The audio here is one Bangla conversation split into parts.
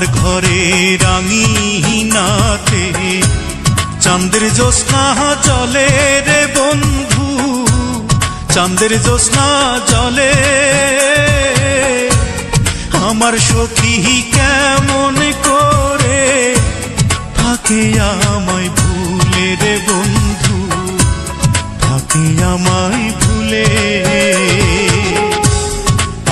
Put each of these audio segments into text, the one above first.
ঘরে রাঙিনাতে চাঁদের জ্যোৎস্না জলে রে বন্ধু, চাঁদের জ্যোৎস্না জলে। আমার সখী কেমন করে থাকে আমায় ভুলে রে বন্ধু, থাকে আমায় ভুলে।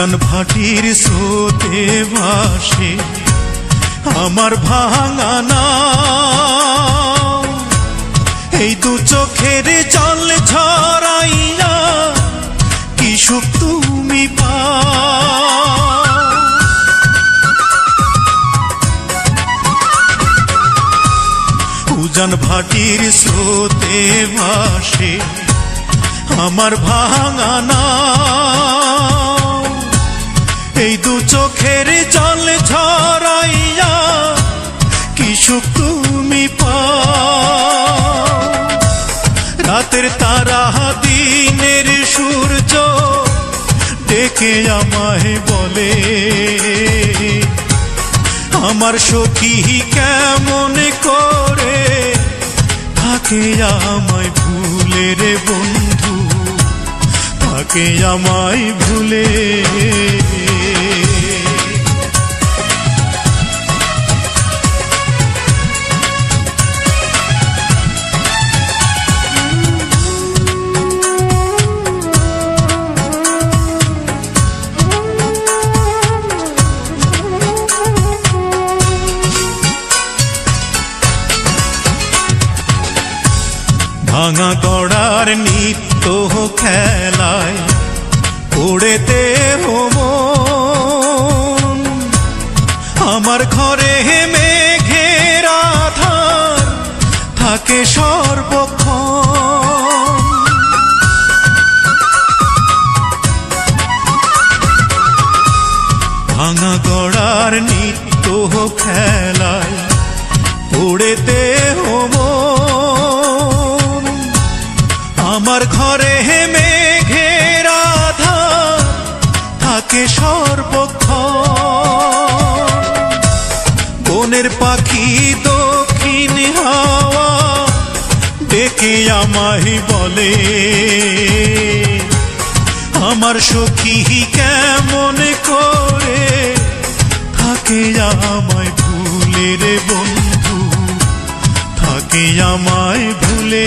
উজান ভাটির স্রোতে ভাসে আমার ভাঙানা এই দু চোখের জল ঝরাইয়া কি সুখ তুমি পা উজান ভাটির স্রোতে ভাসে আমার ভাঙানা এই দু চোখের জল ঝরাইয়া কি সুখ তুমি রাতের তারা দিনের সূর্য ডেকে আমায় বলে, আমার সখী কেমন করে থাকে আমায় ভুলে রে বন্ধু, থাকে আমায় ভুলে। ভাঙা গড়ার নিত্য খেলায় পড়েতে হোম আমার ঘরে মেঘের আধার থাকে সর্বক্ষণ। ভাঙা গড়ার নিত্য খেলায় পড়েতে হোম ঘরে মেঘের আধার থাকে সর্বক্ষণ। বনের পাখি দক্ষিণ হাওয়া ডেকে আমায় বলে, আমার সখী কেমন করে থাকে আমায় ভুলে রে বন্ধু, থাকে আমায় ভুলে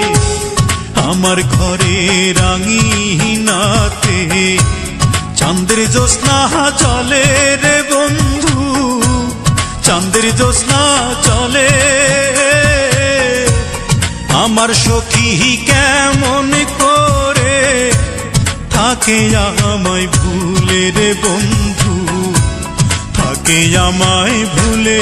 আমার ঘরে রাঙিনাতে। চাঁদের জ্যোৎস্না চলে রে বন্ধু, চাঁদের জ্যোৎস্না চলে। আমার সখী কেমন করে থাকে আমায় ভুলে রে বন্ধু, থাকে আমায় ভুলে।